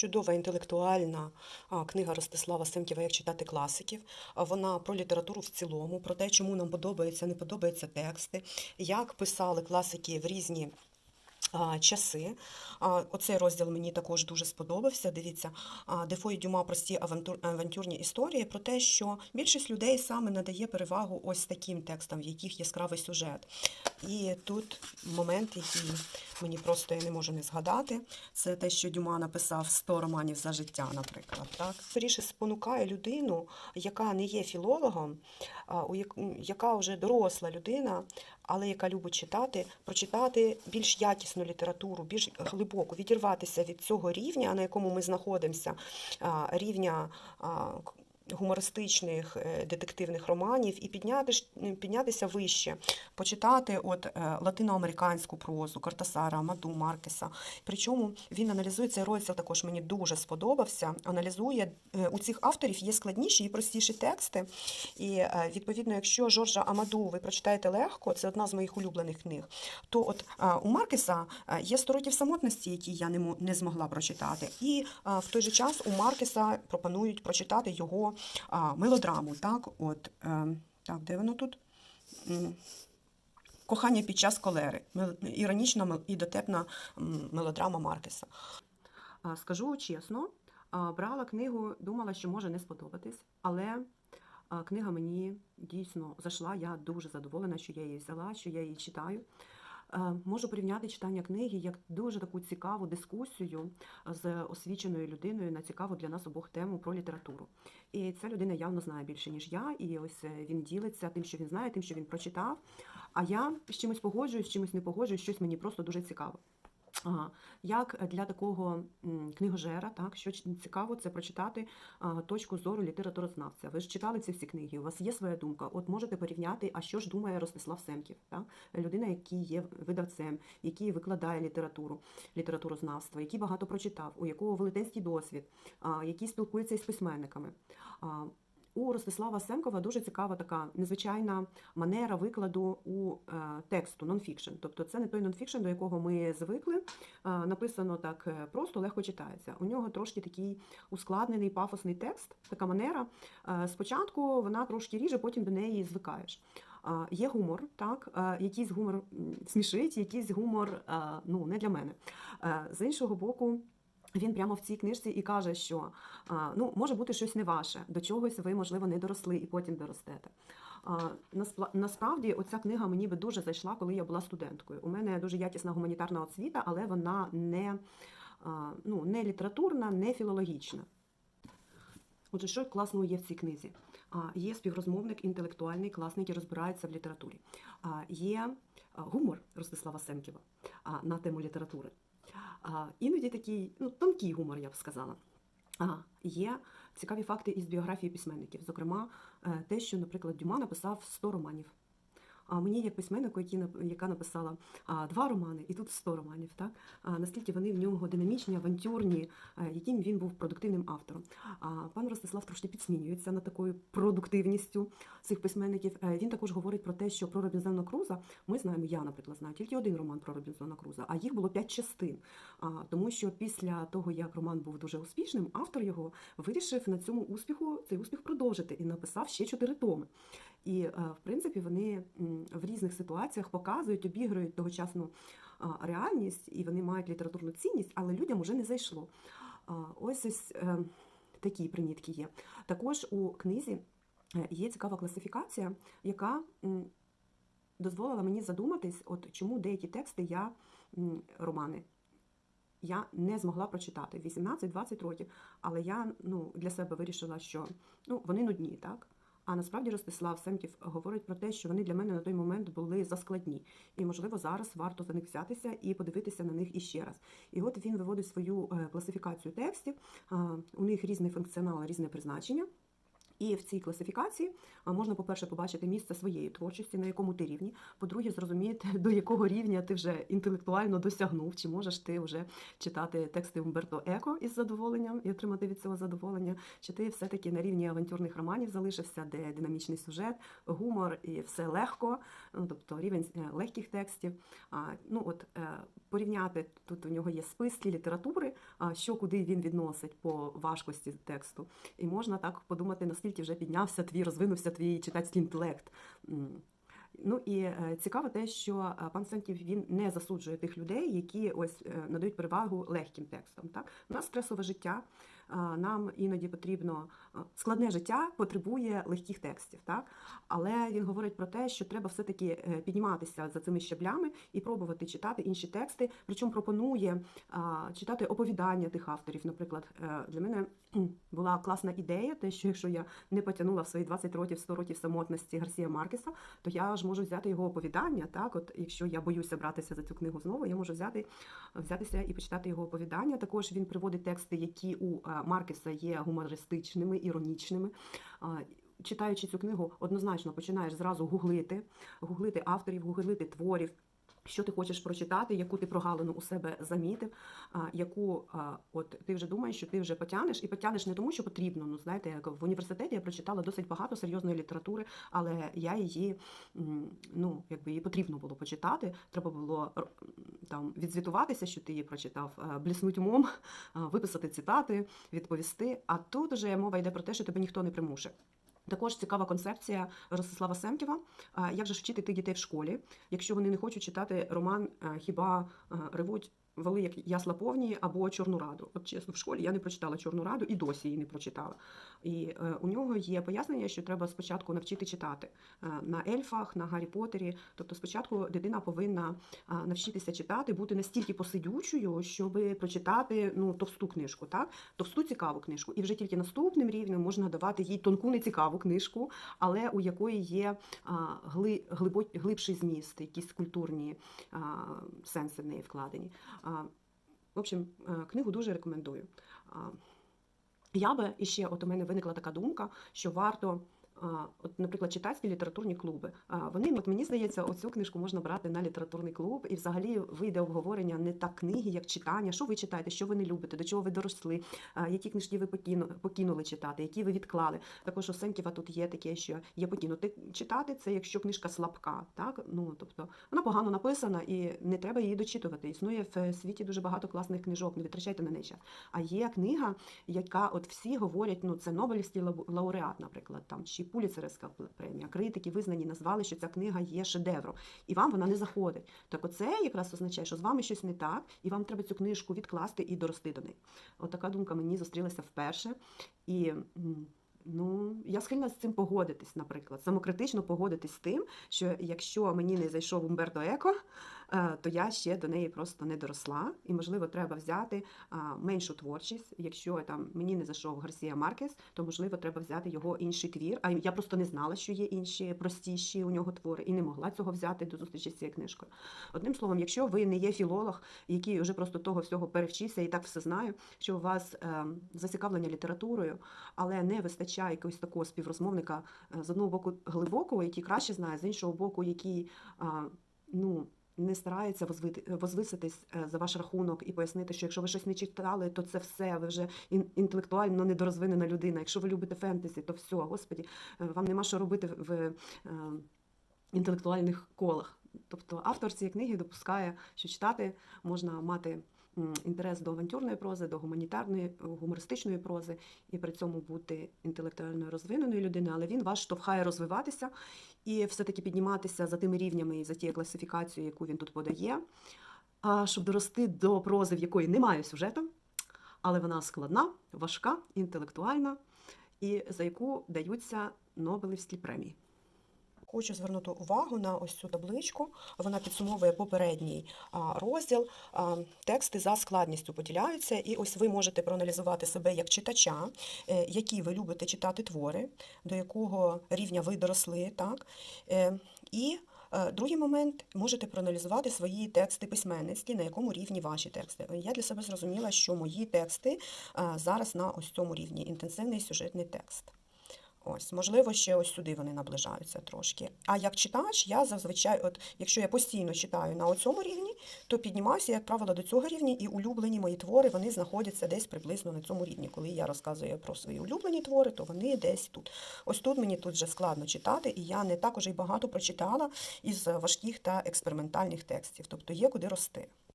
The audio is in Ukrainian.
чудова інтелектуальна книга Ростислава Семківа Як читати класиків. Вона про літературу в цілому, про те, чому нам подобаються, не подобаються тексти, як писали класики в різні. Часи. Оцей розділ мені також дуже сподобався. Дивіться, Дефо Дюма прості авантюрні історії про те, що більшість людей саме надає перевагу ось таким текстам, в яких яскравий сюжет. І тут момент, який мені просто я не можу не згадати, це те, що Дюма написав 100 романів за життя, наприклад. Так? Скоріше спонукає людину, яка не є філологом, яка вже доросла людина, але яка любить читати, прочитати більш якісну літературу, більш глибоку, відірватися від цього рівня, на якому ми знаходимося, рівня гумористичних е, детективних романів, і підняти, піднятися вище, почитати от е, латиноамериканську прозу Картасара, Амаду, Маркеса. Причому він аналізує цей розділ, також мені дуже сподобався. Аналізує е, у цих авторів є складніші і простіші тексти. І відповідно, якщо Жоржа Амаду ви прочитаєте легко, це одна з моїх улюблених книг, то от у Маркеса є 100 років самотності, які я не, мо- не змогла прочитати. І в той же час у Маркеса пропонують прочитати його а, мелодраму. Так, от, е, так, де воно тут? Кохання під час колери. Іронічна і дотепна мелодрама Маркеса. Скажу чесно, брала книгу, думала, що може не сподобатись, але книга мені дійсно зайшла. Я дуже задоволена, що я її взяла, що я її читаю. Е, Можу порівняти читання книги як дуже таку цікаву дискусію з освіченою людиною на цікаву для нас обох тему про літературу. І ця людина явно знає більше, ніж я, і ось е, він ділиться тим, що він знає, тим, що він прочитав. А я з чимось погоджуюсь, з чимось не погоджуюсь, щось мені просто дуже цікаво. Як для такого книгожера, так що цікаво, це прочитати точку зору літературознавця. Ви ж читали ці всі книги, у вас є своя думка. От можете порівняти, а що ж думає Ростислав Семків, так? людина, який є видавцем, який викладає літературу, літературознавство, який багато прочитав, у якого велетенський досвід, який спілкується із письменниками. У Ростислава Семкова дуже цікава така незвичайна манера викладу у е, тексту нонфікшн. Тобто це не той нонфікшн, до якого ми звикли. Е, написано так е, просто, легко читається. У нього трошки такий ускладнений пафосний текст, така манера. Спочатку вона трошки ріже, потім до неї звикаєш. Є гумор, так, якийсь гумор смішить, якийсь гумор ну, не для мене. З іншого боку, він прямо в цій книжці і каже, що ну, може бути щось не ваше, до чогось ви, можливо, не доросли і потім доростете. Насправді, оця книга мені би дуже зайшла, коли я була студенткою. У мене дуже якісна гуманітарна освіта, але вона не, ну, не літературна, не філологічна. Отже, що класного є в цій книзі? Є співрозмовник інтелектуальний, класний, який розбирається в літературі. Є гумор Ростислава Семківа на тему літератури. А, Іноді такий ну, тонкий гумор, я б сказала. А, Є цікаві факти із біографії письменників, зокрема, е, те, що, наприклад, Дюма написав 100 романів. А мені, як письменнику, яка написала два романи, і тут 100 романів, так наскільки вони в нього динамічні, авантюрні, е, яким він був продуктивним автором. А пан Ростислав трошки підсмінюється над такою продуктивністю цих письменників. Е, Він також говорить про те, що про Робінзона Круза ми знаємо, я, наприклад, знаю тільки один роман про Робінзона Круза, а їх було п'ять частин. Тому що після того, як роман був дуже успішним, автор його вирішив на цьому успіху цей успіх продовжити і написав ще чотири томи. І, е, в принципі, вони в різних ситуаціях показують, обігрують тогочасну реальність, і вони мають літературну цінність, але людям уже не зайшло. Ось ось е, такі примітки є. Також у книзі е, є цікава класифікація, яка дозволила мені задуматись, от чому деякі тексти я романи. Я не змогла прочитати 18-20 років, але я ну, для себе вирішила, що ну, вони нудні, так? А насправді Ростислав Семків говорить про те, що вони для мене на той момент були заскладні. І, можливо, зараз варто за них взятися і подивитися на них іще раз. І от він виводить свою е, класифікацію текстів. У них різний функціонал, різне призначення. І в цій класифікації можна, по-перше, побачити місце своєї творчості, на якому ти рівні. По-друге, зрозуміти, до якого рівня ти вже інтелектуально досягнув, чи можеш ти вже читати тексти Умберто Еко із задоволенням і отримати від цього задоволення, чи ти все-таки на рівні авантюрних романів залишився, де динамічний сюжет, гумор і все легко, ну, тобто рівень е, легких текстів. Ну, от, е, порівняти, тут у нього є списки літератури, що куди він відносить по важкості тексту. І можна так подумати, наскільки вже піднявся твій, розвинувся твій читацький інтелект. Ну і е, цікаво те, що е, пан Сенків він не засуджує тих людей, які ось е, надають перевагу легким текстам. Так, у нас стресове життя. Нам іноді потрібно складне життя потребує легких текстів, так але він говорить про те, що треба все-таки підніматися за цими щаблями і пробувати читати інші тексти. Причому пропонує читати оповідання тих авторів. Наприклад, для мене була класна ідея, те, що якщо я не потягнула в свої 20 років, 100 років самотності Гарсія Маркеса, то я ж можу взяти його оповідання. Так, от якщо я боюся братися за цю книгу знову, я можу взяти взятися і почитати його оповідання. Також він приводить тексти, які у е, Маркеса є гумористичними, іронічними. Читаючи цю книгу, однозначно починаєш зразу гуглити, гуглити авторів, гуглити творів. Що ти хочеш прочитати, яку ти прогалину у себе замітив, яку от ти вже думаєш, що ти вже потягнеш, і потягнеш не тому, що потрібно. Ну знаєте, як в університеті я прочитала досить багато серйозної літератури, але я її ну якби її потрібно було почитати. Треба було там відзвітуватися, що ти її прочитав, е, бліснуть умом, виписати цитати, відповісти. А тут вже мова йде про те, що тебе ніхто не примушує. Також цікава концепція Ростислава Семківа. Як же ж вчити тих дітей в школі, якщо вони не хочуть читати роман е, Хіба е, ревуть вали як ясла повні або Чорну раду? От чесно, в школі я не прочитала Чорну раду і досі її не прочитала. І е, у нього є пояснення, що треба спочатку навчити читати е, на ельфах, на Гаррі Поттері. Тобто, спочатку дитина повинна а, навчитися читати, бути настільки посидючою, щоб прочитати ну товсту книжку, так товсту цікаву книжку, і вже тільки наступним рівнем можна давати їй тонку нецікаву книжку, але у якої є а, гли, глибо, глибший зміст, якісь культурні а, сенси в неї вкладені. В общем, е, книгу дуже рекомендую. Я би іще, от у мене виникла така думка, що варто. От, наприклад, читацькі літературні клуби. Вони, от мені здається, оцю книжку можна брати на літературний клуб, і взагалі вийде обговорення не так книги, як читання. Що ви читаєте, що ви не любите, до чого ви доросли, які книжки ви покину- покинули читати, які ви відклали. Також у Сенківа тут є таке, що є покинути читати. Це якщо книжка слабка, так ну тобто вона погано написана і не треба її дочитувати. Існує в світі дуже багато класних книжок, не витрачайте на неї час. А є книга, яка от всі говорять, ну це Нобелівський лау- лауреат, наприклад, там чи Пуліцерівська премія. Критики визнані назвали, що ця книга є шедевром, і вам вона не заходить. Так оце якраз означає, що з вами щось не так, і вам треба цю книжку відкласти і дорости до неї. От думка мені зустрілася вперше. І ну, я схильна з цим погодитись, наприклад, самокритично погодитись з тим, що якщо мені не зайшов Умберто Еко, то я ще до неї просто не доросла, і можливо треба взяти меншу творчість. Якщо там мені не зайшов Гарсія Маркес, то можливо треба взяти його інший твір. А я просто не знала, що є інші простіші у нього твори, і не могла цього взяти до зустрічі з цією книжкою. Одним словом, якщо ви не є філолог, який вже просто того всього перевчився і так все знаю, що у вас е, зацікавлення літературою, але не вистачає якогось такого співрозмовника е, з одного боку глибокого, який краще знає, з іншого боку, який ну. Не старається возвиситись е, за ваш рахунок і пояснити, що якщо ви щось не читали, то це все, ви вже інтелектуально недорозвинена людина. Якщо ви любите фентезі, то все, господі, е, вам нема що робити в е, інтелектуальних колах. Тобто автор цієї книги допускає, що читати можна мати інтерес до авантюрної прози, до гуманітарної, гумористичної прози і при цьому бути інтелектуально розвиненою людиною, але він вас штовхає розвиватися і все-таки підніматися за тими рівнями і за тією класифікацією, яку він тут подає, а щоб дорости до прози, в якої немає сюжету, але вона складна, важка, інтелектуальна, і за яку даються Нобелівські премії. Хочу звернути увагу на ось цю табличку. Вона підсумовує попередній розділ. Тексти за складністю поділяються, і ось ви можете проаналізувати себе як читача, е, які ви любите читати твори, до якого рівня ви доросли. Так? Е, І е, другий момент можете проаналізувати свої тексти письменницькі, на якому рівні ваші тексти. Я для себе зрозуміла, що мої тексти зараз на ось цьому рівні інтенсивний сюжетний текст. Ось, можливо, ще ось сюди вони наближаються трошки. А як читач, я зазвичай, от якщо я постійно читаю на цьому рівні, то піднімаюся, як правило, до цього рівня, і улюблені мої твори вони знаходяться десь приблизно на цьому рівні. Коли я розказую про свої улюблені твори, то вони десь тут. Ось тут мені тут вже складно читати, і я не так уже й багато прочитала із важких та експериментальних текстів. Тобто є куди рости.